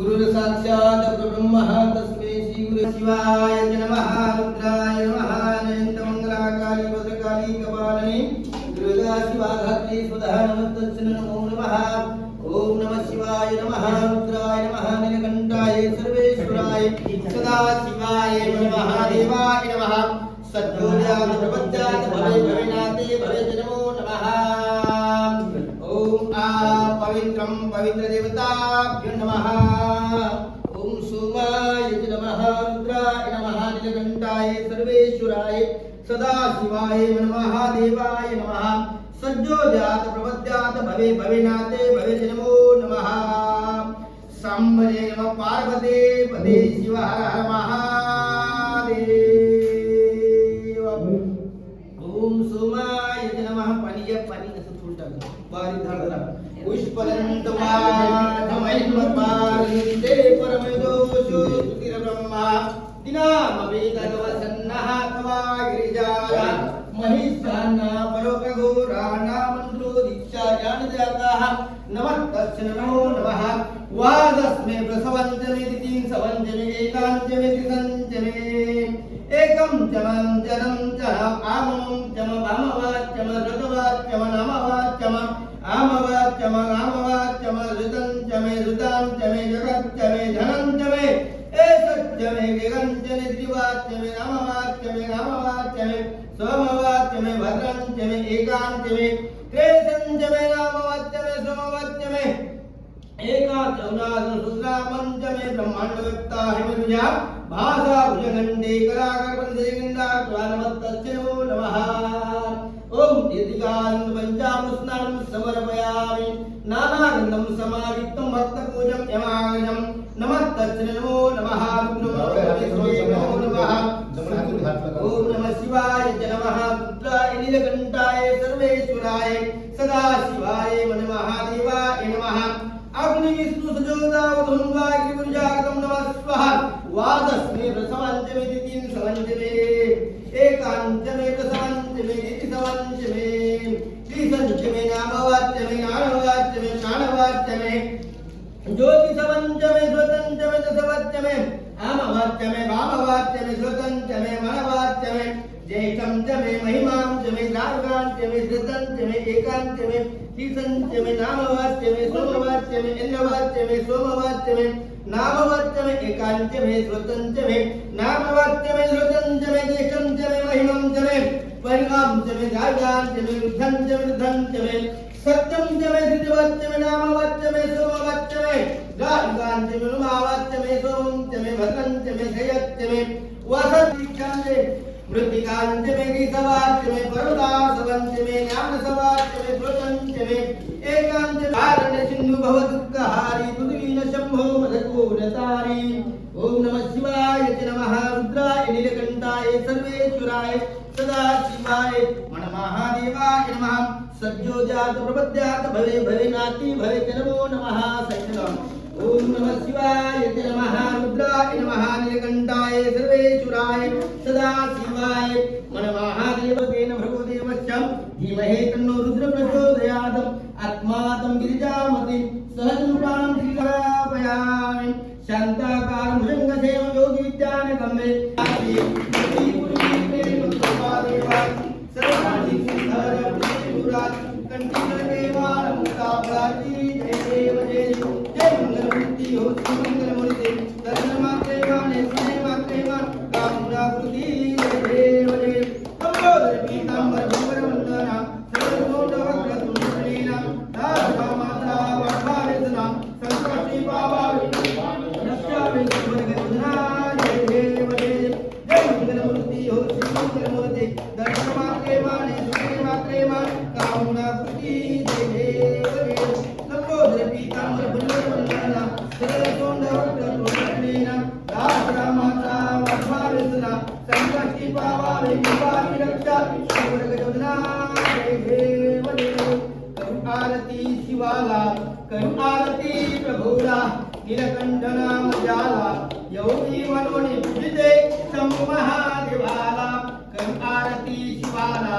गुरुर्साक्षात् परब्रह्मः तस्मै श्रीगुरुशिवाय नमः, रुद्राय नमः अनन्तमङ्गलाकाली भद्रकाली, कपालिनी दुर्गा शिवा धात्री स्वतः नमस्तस्य नमो नमः। ॐ नमः शिवाय नमः, रुद्राय नमः, नीलकण्ठाय, सर्वेश्वराय, सदाशिवाय नमः देवाय नमः। सद्योजात प्रपद्यात भवे भविनाते भवे च नमो नमः। ॐ आ पवित्रं पवित्रदेवताभ्यो नमः ॐ सोमाय च नमः रुद्राय नमः नीलकण्ठाय सर्वेश्वराय सदाशिवाय नमः देवाय नमः सज्जोजात प्रपद्यात भवे भविनाते भवे च नमो नमः साम्बरे नमः पार्वते पदे शिव हर हर पाणी असं थोडं टाकलं बारीक झाडाला पुष्पदंत वाघमैर्मपारिते परमदोषो सुतिर ब्रह्मा दिनामवेदवसन्नः तवा गिरिजाया महिषान्ना परोपघोराणा मन्त्रो दीक्षा नमः तस्य नमो। नमः वादस्मे प्रसवञ्चमे दितिं त्रिसञ्चमे एकं चमं चरं च आमं चम वामवाच्यम ऋतवाच्यम नमवाच्यम आमवाच्यम रामवाच्यम ऋतं च मे ऋतां च मे जगच्च मे धनं च मे एतच्च मे गिगञ्च मे द्विवाच्य मे नमवाच्य मे रामवाच्य मे सोमवाच्य मे भद्रं च मे एकाञ्च मे त्रेसं च मे रामवाच्य मे सोमवाच्य मे एका चौनाद रुद्रा पंचमे ब्रह्मांड व्यक्ता हिमरुजा भाषा भुजगंडे कराकर प्राणमत्तस्य नमो। ओम दीर्घानंद समर्पयामि नानानन्दं समावित्तं भक्तपूजं यमागजं नमः तस्य नमो नमः नमो नमः ओम नमः शिवाय च नमः रुद्राय नीलकण्ठाय सर्वेश्वराय सदाशिवाय नमः महादेवाय नमः अग्नि ज्योतिषवञ्चमे स्वतञ्चमे दशवच्यमे आमवाच्यमे वामवाच्यमे स्वतञ्चमे मनवाच्यमे ज्येष्ठं च मे महिमां च मे च मे च मे च मे शीतं च मे नामवाच्य मे सोमवाच्य मे इन्द्रवाच्य मे सोमवाच्य मे नामवाच्य मे एकां च मे स्वतं च मे नामवाच्य मे धृतं च मे ज्येष्ठं च मे महिमां च मे परिमां च मे द्रावकां च मे वृद्धं च मे वृद्धं च मे सत्यं च मे धृतवाच्य मे नामवाच्य मे सोमवाच्य मे द्रावकां च मे नुमावाच्य मे सोमं च मे भद्रं च मे शयच्च मे वसतिक्षं मे मे गिसवाच मे मे ज्ञानसवाच मे स्वतंच मे एकांच कारण सिंधु भव दुःखहारी तुदीन शंभो मदकोरतारी ओम नमः शिवाय च नमः रुद्राय नीलकंठाय सर्वेश्वराय सदा शिवाय मन महादेवाय नमः। सज्जो जात प्रपद्यात भवे भवे नाति भवे नमो नमः। सज्जनम। ओम नमः शिवाय च नमः, रुद्राय नमः, नीलकण्ठाय सर्वेश्वराय सदा शिवाय मन महादेवतेन भगवदेवश्च धीमहि तन्नो रुद्र प्रचोदयात् आत्मातं गिरिजामति सहजं प्राणं श्रीकरापयामि। शान्ताकारं भुजङ्गसेवं योगी विद्यानकं मे सर्वाणि सिद्धर पुरात् कंठीकरदेवार शिवाला करू आरती प्रभूला जाला योगी मनोनी पूजिते शंभु महादेवाला करू शिवाला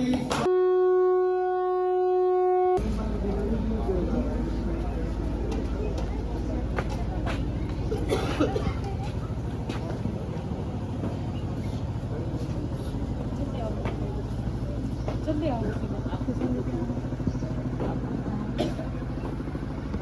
you